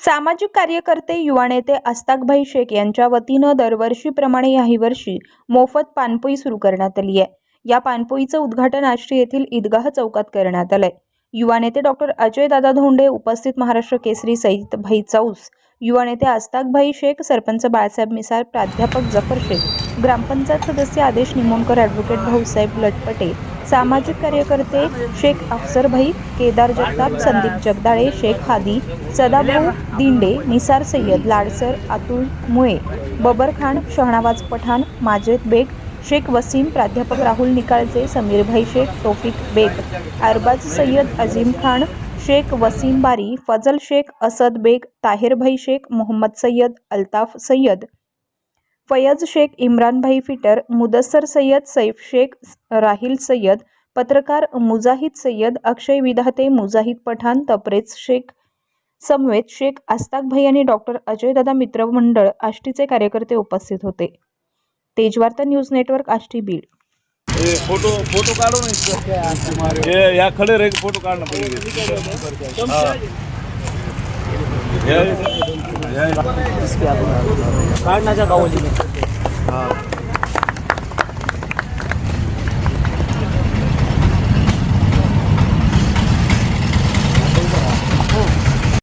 सामाजिक कार्यकर्ते युवा नेते अस्ताकभाई शेख यांच्या वतीनं दरवर्षीप्रमाणे याही वर्षी मोफत पानपोई सुरू करण्यात आली आहे. या पानपोईचं उद्घाटन आष्टी येथील ईदगाह चौकात करण्यात आलंय. युवा नेते डॉक्टर अजय दादा धोंडे उपस्थित महाराष्ट्र केसरी सईद भाई चौस युवा नेते अस्ताकभाई शेख सरपंच बाळासाहेब मिसाळ प्राध्यापक जफर शेख ग्रामपंचायत सदस्य आदेश निमोणकर ॲडव्होकेट भाऊसाहेब लटपटे सामाजिक कार्यकर्ते शेख अफसरभाई केदार जगताप संदीप जगदाळे शेख हादी सदाभाऊ दिंडे निसार सय्यद लाडसर अतुल मुळे बबर खान शहनावाज पठाण माजेद बेग शेख वसीम प्राध्यापक राहुल निकाळजे समीरभाई शेख तोफिक बेग अरबाज सय्यद अझीम खान शेख वसीम बारी फजल शेख असद बेग ताहिरभाई शेख मोहम्मद सय्यद अल्ताफ सय्यद फयज शेख इम्रानभाई फिटर मुदस्सर सय्यद सैफ शेख राहिल सय्यद पत्रकार मुजाहिद सय्यद अक्षय विधाते मुजाहिद पठाण तपरेज शेख समवेत शेख आस्ताकभाई आणि डॉक्टर अजयदादा मित्र मंडळ आष्टीचे कार्यकर्ते उपस्थित होते. Tejvarta news network Ashti Beed. Photo photo काढू ना या खड़े रे फोटो काढना काढण्याच्या गावाची. हाँ.